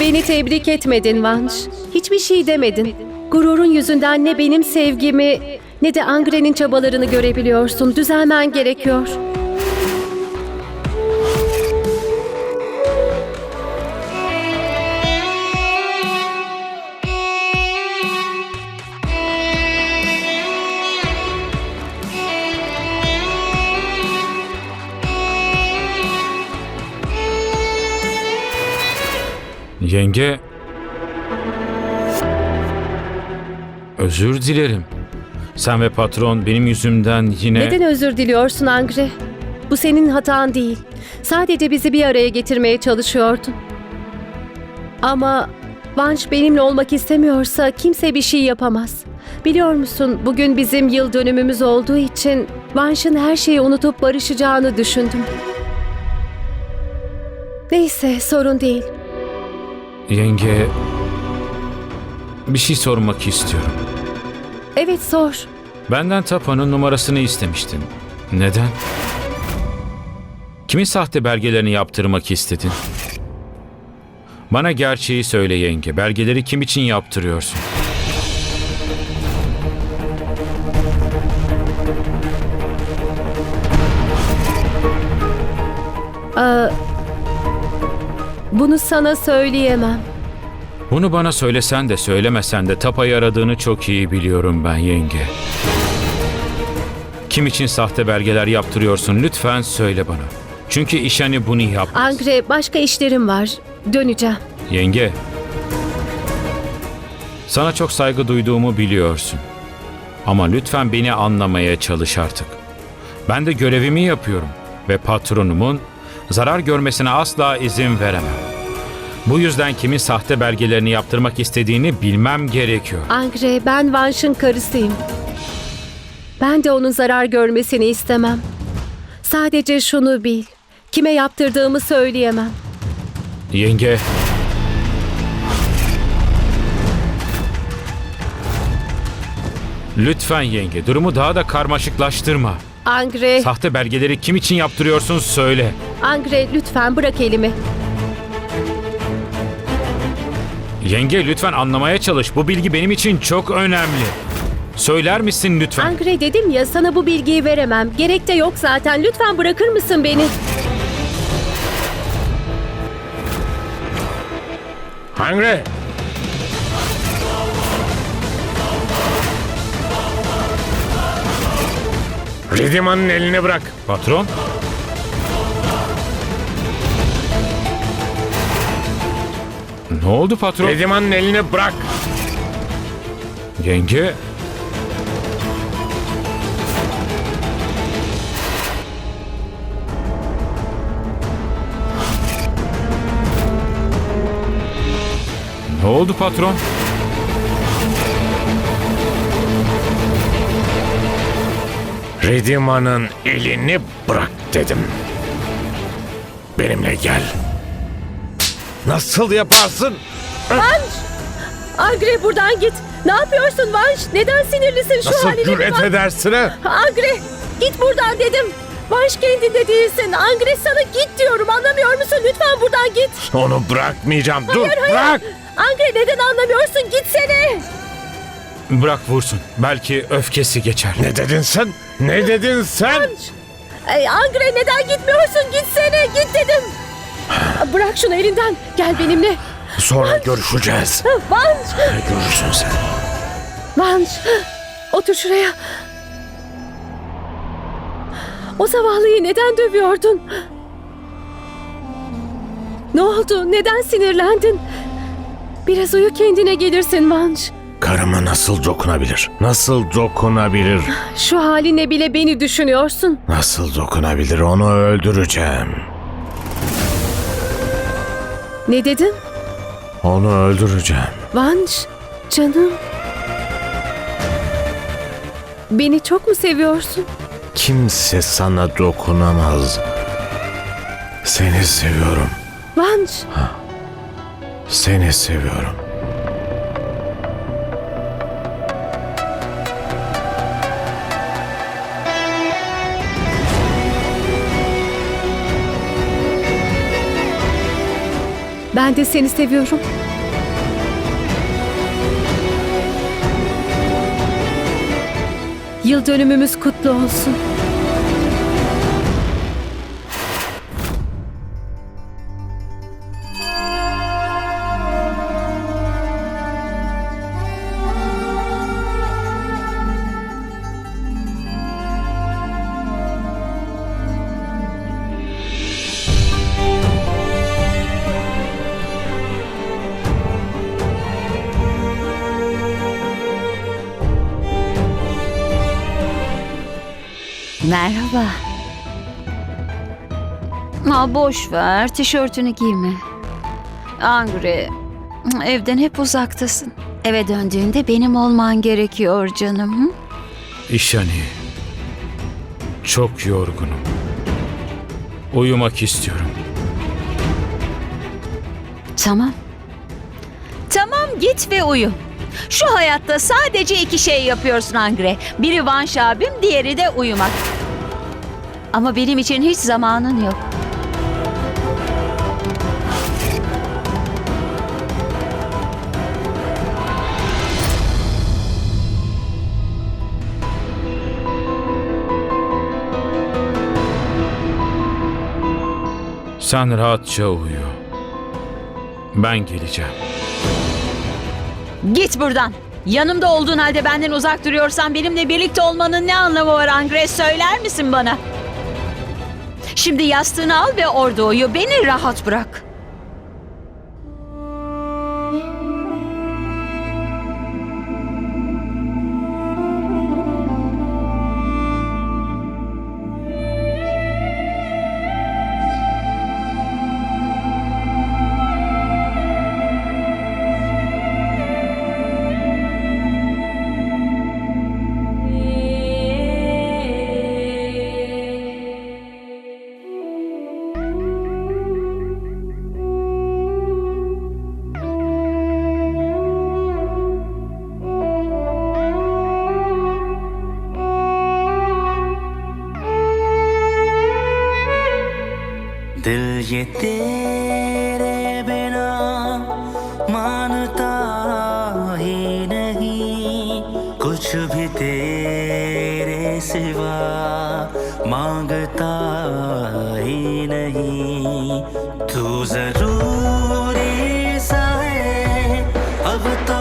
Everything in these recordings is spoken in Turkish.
Beni tebrik etmedin Vanş. Hiçbir şey demedin. Gururun yüzünden ne benim sevgimi ne de Angre'nin çabalarını görebiliyorsun. Düzelmen gerekiyor. Yenge... Özür dilerim. Sen ve patron benim yüzümden yine... Neden özür diliyorsun Angre? Bu senin hatan değil. Sadece bizi bir araya getirmeye çalışıyordun. Ama Vanş benimle olmak istemiyorsa kimse bir şey yapamaz. Biliyor musun bugün bizim yıl dönümümüz olduğu için Vanş'ın her şeyi unutup barışacağını düşündüm. Neyse sorun değil. Yenge... Bir şey sormak istiyorum. Evet sor. Benden Tapa'nın numarasını istemiştin. Neden? Kimin sahte belgelerini yaptırmak istedin? Bana gerçeği söyle yenge. Belgeleri kim için yaptırıyorsun? Bunu sana söyleyemem. Bunu bana söylesen de söylemesen de Tapa'yı aradığını çok iyi biliyorum ben yenge. Kim için sahte belgeler yaptırıyorsun lütfen söyle bana. Çünkü işani bunu yapmaz. Angre başka işlerim var. Döneceğim. Yenge. Sana çok saygı duyduğumu biliyorsun. Ama lütfen beni anlamaya çalış artık. Ben de görevimi yapıyorum ve patronumun zarar görmesine asla izin veremem. Bu yüzden kimin sahte belgelerini yaptırmak istediğini bilmem gerekiyor. Angre, ben Vanş'ın karısıyım. Ben de onun zarar görmesini istemem. Sadece şunu bil. Kime yaptırdığımı söyleyemem. Yenge. Lütfen yenge, durumu daha da karmaşıklaştırma. Angre, Sahte belgeleri kim için yaptırıyorsun söyle. Angre lütfen bırak elimi. Yenge lütfen anlamaya çalış. Bu bilgi benim için çok önemli. Söyler misin lütfen? Angre dedim ya sana bu bilgiyi veremem. Gerek de yok zaten. Lütfen bırakır mısın beni? Hangre! Ridima'nın elini bırak. Patron? Ne oldu patron? Ridima'nın elini bırak. Yenge. Ne oldu patron? Ridima'nın elini bırak dedim. Benimle gel. Nasıl yaparsın? Angre buradan git. Ne yapıyorsun Vanş? Neden sinirlisin şu Nasıl haline cüret edersin ha? Angre git buradan dedim. Vanş kendinde değilsin. Angre sana git diyorum anlamıyor musun? Lütfen buradan git. Onu bırakmayacağım. Dur Hayır hayır. bırak. Angre neden anlamıyorsun? Gitsene. Bırak vursun. Belki öfkesi geçer. Ne dedin sen? Ne dedin sen? Ay, Angre neden gitmiyorsun? Gitsene git dedim. Bırak şunu elinden. Gel benimle. Sonra görüşeceğiz. Vanş. Görürsün sen. Vanş. Otur şuraya. O zavallıyı neden dövüyordun? Ne oldu? Neden sinirlendin? Biraz uyu kendine gelirsin Vanş. Karıma nasıl dokunabilir? Nasıl dokunabilir? Şu haline bile beni düşünüyorsun. Nasıl dokunabilir? Onu öldüreceğim. Ne dedin? Onu öldüreceğim. Vanş, canım. Beni çok mu seviyorsun? Kimse sana dokunamaz. Seni seviyorum. Vanş, Seni seviyorum. Ben de seni seviyorum. Yıl dönümümüz kutlu olsun. Merhaba. Ha boş ver, tişörtünü giyme. Angre, evden hep uzaktasın. Eve döndüğünde benim olman gerekiyor canım. Hı? İşani. Çok yorgunum. Uyumak istiyorum. Tamam. Tamam git ve uyu. Şu hayatta sadece iki şey yapıyorsun Angre. Biri Vanş abim, diğeri de uyumak. Ama benim için hiç zamanın yok. Sen rahatça uyu. Ben geleceğim. Git buradan. Yanımda olduğun halde benden uzak duruyorsan benimle birlikte olmanın ne anlamı var Angre söyler misin bana? Şimdi yastığını al ve orada uyu. Beni rahat bırak. तू ज़रूरी सा है। अब तो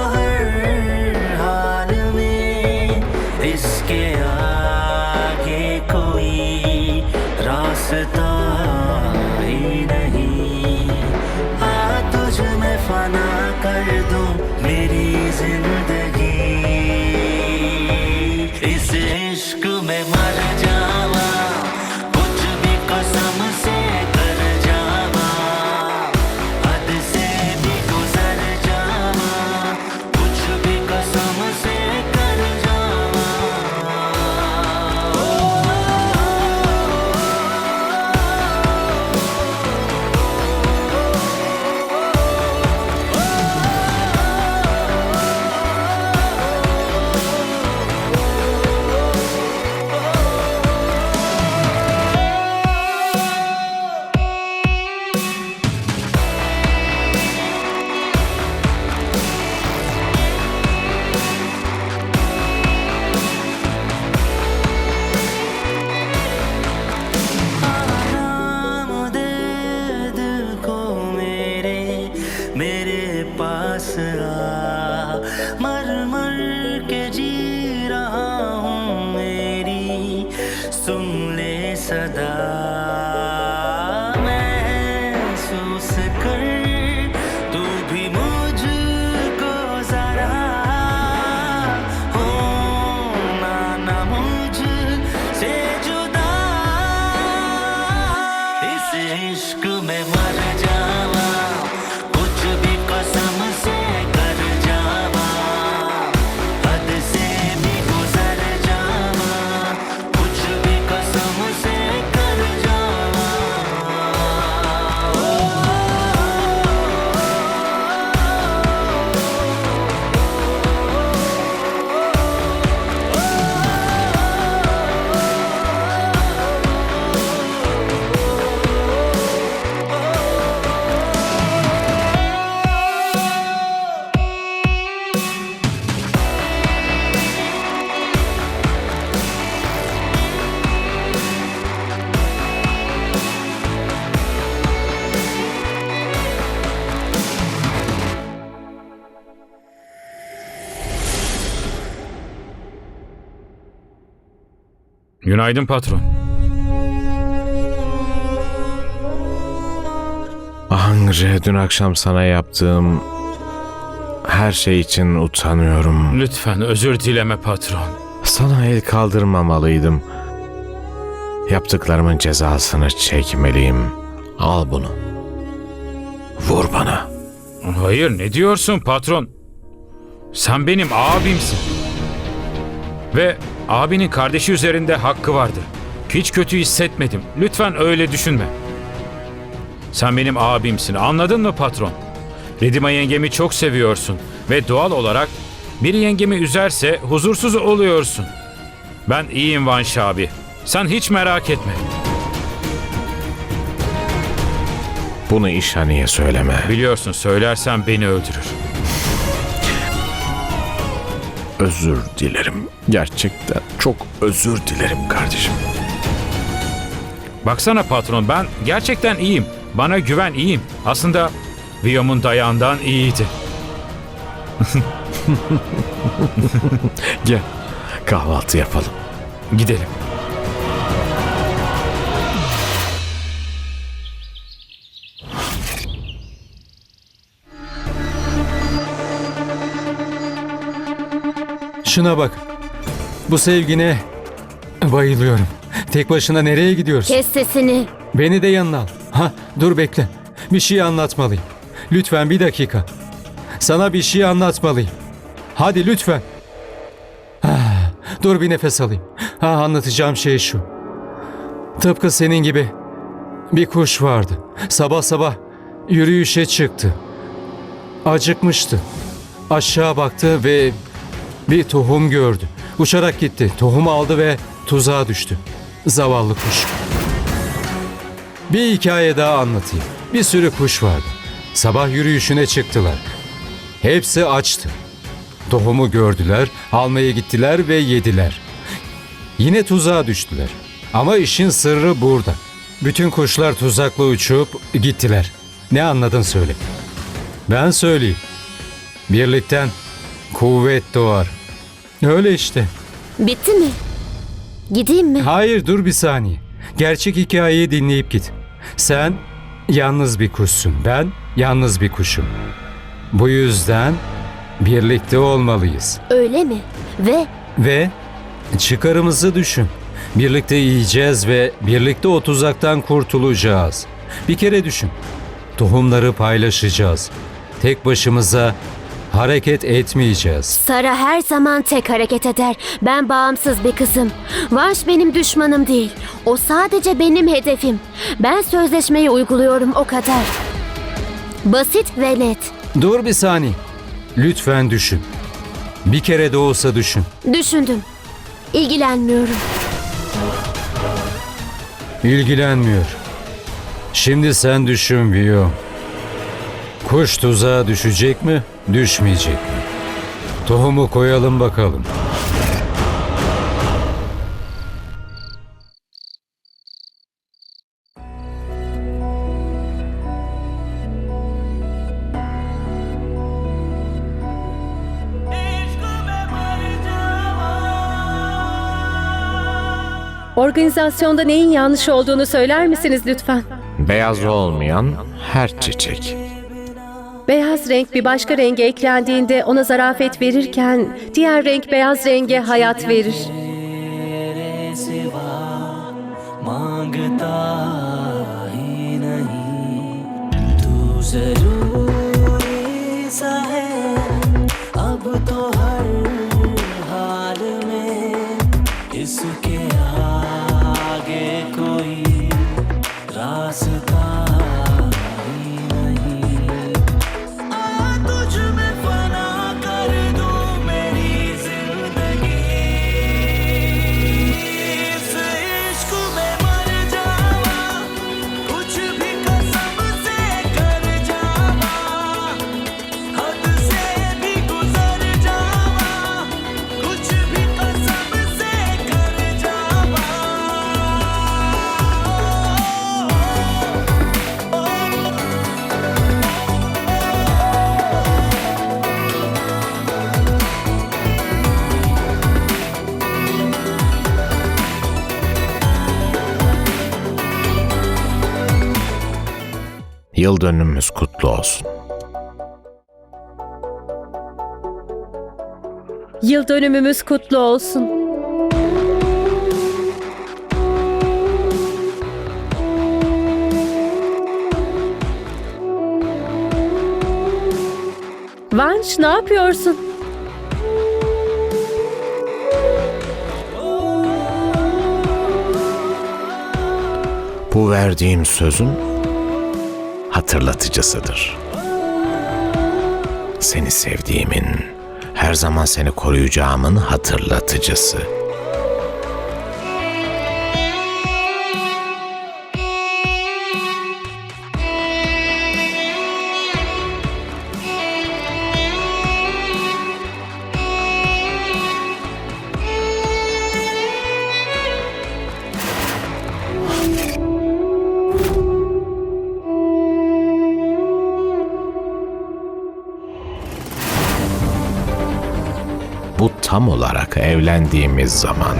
chorar. Günaydın patron. Angre dün akşam sana yaptığım her şey için utanıyorum. Lütfen özür dileme patron. Sana el kaldırmamalıydım. Yaptıklarımın cezasını çekmeliyim. Al bunu. Vur bana. Hayır ne diyorsun patron? Sen benim abimsin. Ve abinin kardeşi üzerinde hakkı vardır. Hiç kötü hissetmedim. Lütfen öyle düşünme. Sen benim abimsin anladın mı patron? Redima yengemi çok seviyorsun ve doğal olarak bir yengemi üzerse huzursuz oluyorsun. Ben iyiyim Vanş abi. Sen hiç merak etme. Bunu İşhani'ye söyleme. Biliyorsun söylersen beni öldürür. Özür dilerim. Gerçekten çok özür dilerim kardeşim. Baksana patron ben gerçekten iyiyim. Bana güven iyiyim. Aslında Viyom'un dayağından iyiydi. Gel kahvaltı yapalım. Gidelim. Şuna bak. Bu sevgine bayılıyorum. Tek başına nereye gidiyorsun? Kes sesini. Beni de yanına al. Ha, dur bekle. Bir şey anlatmalıyım. Lütfen bir dakika. Sana bir şey anlatmalıyım. Hadi lütfen. Ah, dur bir nefes alayım. Ha, anlatacağım şey şu. Tıpkı senin gibi bir kuş vardı. Sabah sabah yürüyüşe çıktı. Acıkmıştı. Aşağı baktı ve bir tohum gördü. Uçarak gitti. Tohumu aldı ve tuzağa düştü. Zavallı kuş. Bir hikaye daha anlatayım. Bir sürü kuş vardı. Sabah yürüyüşüne çıktılar. Hepsi açtı. Tohumu gördüler, almaya gittiler ve yediler. Yine tuzağa düştüler. Ama işin sırrı burada. Bütün kuşlar tuzakla uçup gittiler. Ne anladın söyle. Ben söyleyeyim. Birlikten kuvvet doğar. Öyle işte. Bitti mi? Gideyim mi? Hayır dur bir saniye. Gerçek hikayeyi dinleyip git. Sen yalnız bir kuşsun. Ben yalnız bir kuşum. Bu yüzden birlikte olmalıyız. Öyle mi? Ve Ve çıkarımızı düşün. Birlikte yiyeceğiz ve birlikte o tuzaktan kurtulacağız. Bir kere düşün. Tohumları paylaşacağız. Tek başımıza hareket etmeyeceğiz. Sara her zaman tek hareket eder. Ben bağımsız bir kızım. Vanş benim düşmanım değil. O sadece benim hedefim. Ben sözleşmeyi uyguluyorum o kadar. Basit ve net. Dur bir saniye. Lütfen düşün. Bir kere de olsa düşün. Düşündüm. İlgilenmiyorum. İlgilenmiyor. Şimdi sen düşün Vio. Kuş tuzağa düşecek mi, düşmeyecek mi? Tohumu koyalım bakalım. Organizasyonda neyin yanlış olduğunu söyler misiniz lütfen? Beyaz olmayan her çiçek. Beyaz renk bir başka renge eklendiğinde ona zarafet verirken diğer renk beyaz renge hayat verir. तेरे सिवा मांगता ही नहीं तू जरूरी Yıl dönümümüz kutlu olsun. Yıl dönümümüz kutlu olsun. Vanş ne yapıyorsun? Bu verdiğim sözün hatırlatıcısıdır. Seni sevdiğimin, her zaman seni koruyacağımın hatırlatıcısı. Tam olarak evlendiğimiz zaman.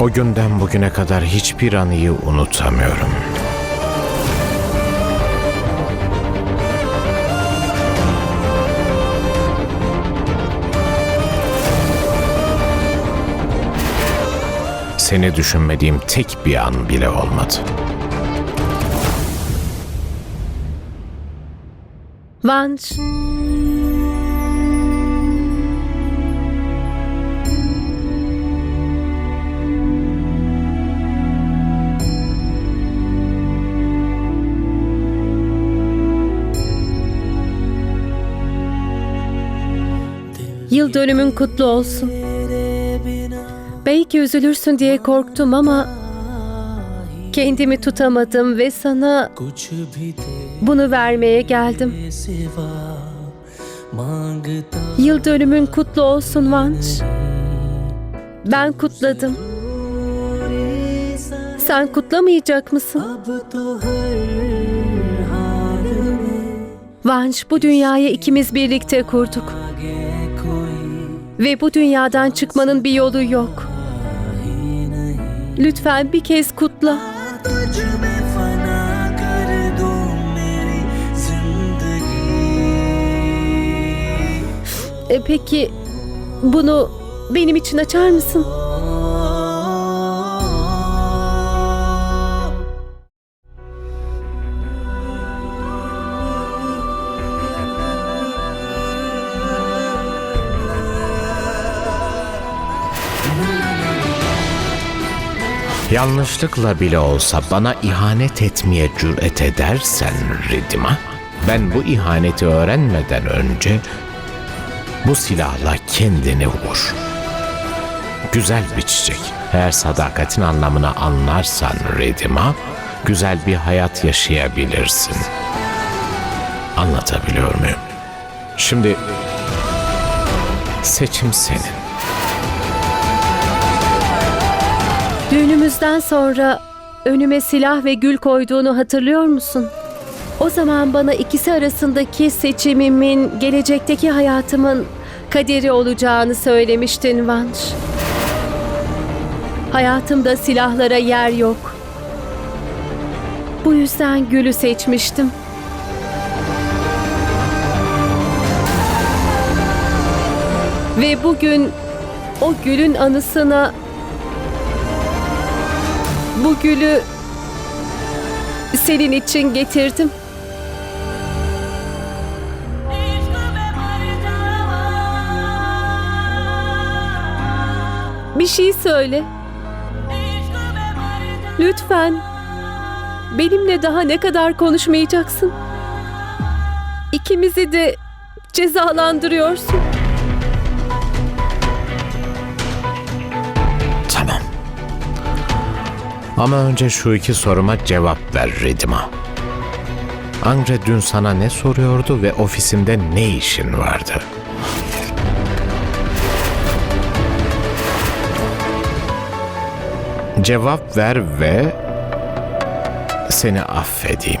O günden bugüne kadar hiçbir anıyı unutamıyorum. Seni düşünmediğim tek bir an bile olmadı. Vanş. Yıl dönümün kutlu olsun. Belki üzülürsün diye korktum ama Kendimi tutamadım ve sana bunu vermeye geldim. Yıl dönümün kutlu olsun Vanç. Ben kutladım. Sen kutlamayacak mısın? Vanç bu dünyayı ikimiz birlikte kurduk. Ve bu dünyadan çıkmanın bir yolu yok. Lütfen bir kez kutla. E peki bunu benim için açar mısın? Yanlışlıkla bile olsa bana ihanet etmeye cüret edersen Ridima, ben bu ihaneti öğrenmeden önce bu silahla kendini vur. Güzel bir çiçek. Eğer sadakatin anlamını anlarsan Ridima, güzel bir hayat yaşayabilirsin. Anlatabiliyor muyum? Şimdi seçim senin. Düğünümüzden sonra önüme silah ve gül koyduğunu hatırlıyor musun? O zaman bana ikisi arasındaki seçimimin gelecekteki hayatımın kaderi olacağını söylemiştin Vanş. Hayatımda silahlara yer yok. Bu yüzden gülü seçmiştim. Ve bugün o gülün anısına bu gülü senin için getirdim. Bir şey söyle. Lütfen. Benimle daha ne kadar konuşmayacaksın? İkimizi de cezalandırıyorsun. Tamam. Ama önce şu iki soruma cevap ver Ridima. Angre dün sana ne soruyordu ve ofisinde ne işin vardı? Cevap ver ve seni affedeyim.